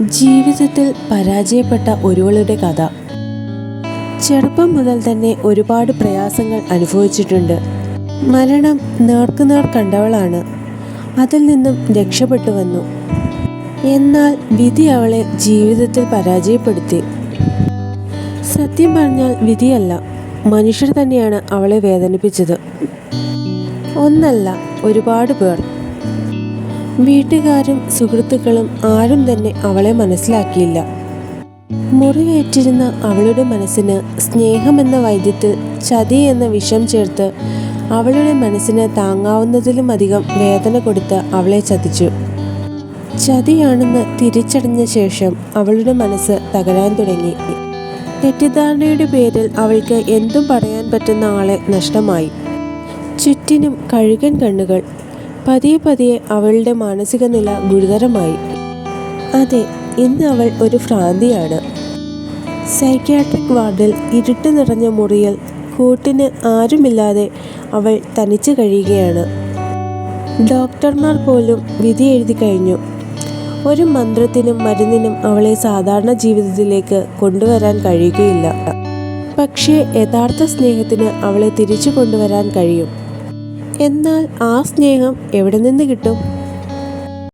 ജീവിതത്തിൽ പരാജയപ്പെട്ട ഒരുവളുടെ കഥ. ചെറുപ്പം മുതൽ തന്നെ ഒരുപാട് പ്രയാസങ്ങൾ അനുഭവിച്ചിട്ടുണ്ട്. മരണം നേർക്കുനേർ കണ്ടവളാണ്. അതിൽ നിന്നും രക്ഷപ്പെട്ടു വന്നു. എന്നാൽ വിധി അവളെ ജീവിതത്തിൽ പരാജയപ്പെടുത്തി. സത്യം പറഞ്ഞാൽ വിധിയല്ല. മനുഷ്യർ തന്നെയാണ് അവളെ വേദനിപ്പിച്ചത്. ഒന്നല്ല ഒരുപാട് പേർ. വീട്ടുകാരും സുഹൃത്തുക്കളും ആരും തന്നെ അവളെ മനസ്സിലാക്കിയില്ല. മുറിവേറ്റിരുന്ന അവളുടെ മനസ്സിന് സ്നേഹമെന്ന വൈദ്യത്തിൽ ചതി എന്ന വിഷം ചേർത്ത് അവളുടെ മനസ്സിന് താങ്ങാവുന്നതിലും അധികം വേദന കൊടുത്ത് അവളെ ചതിച്ചു. ചതിയാണെന്ന് തിരിച്ചറിഞ്ഞ ശേഷം അവളുടെ മനസ്സ് തകരാൻ തുടങ്ങി. തെറ്റിദ്ധാരണയുടെ പേരിൽ അവൾക്ക് എന്തും പറയാൻ പറ്റുന്ന ആളെ നഷ്ടമായി. ചുറ്റിനും കഴുകൻ കണ്ണുകൾ പതിയെ പതിയെ അവളുടെ മാനസിക നില ഗുരുതരമായി. അതെ ഇന്ന് അവൾ ഒരു ഭ്രാന്തിയാണ്. സൈക്യാട്രിക് വാർഡിൽ ഇരുട്ട് നിറഞ്ഞ മുറിയിൽ കൂട്ടിന് ആരുമില്ലാതെ അവൾ തനിച്ച് കഴിയുകയാണ്. ഡോക്ടർമാർ പോലും വിധി എഴുതി കഴിഞ്ഞു. ഒരു മന്ത്രത്തിനും മരുന്നിനും അവളെ സാധാരണ ജീവിതത്തിലേക്ക് കൊണ്ടുവരാൻ കഴിയുകയില്ല. പക്ഷേ യഥാർത്ഥ സ്നേഹത്തിന് അവളെ തിരിച്ചു കൊണ്ടുവരാൻ കഴിയും. എന്നാൽ ആ സ്നേഹം എവിടെ നിന്ന് കിട്ടും?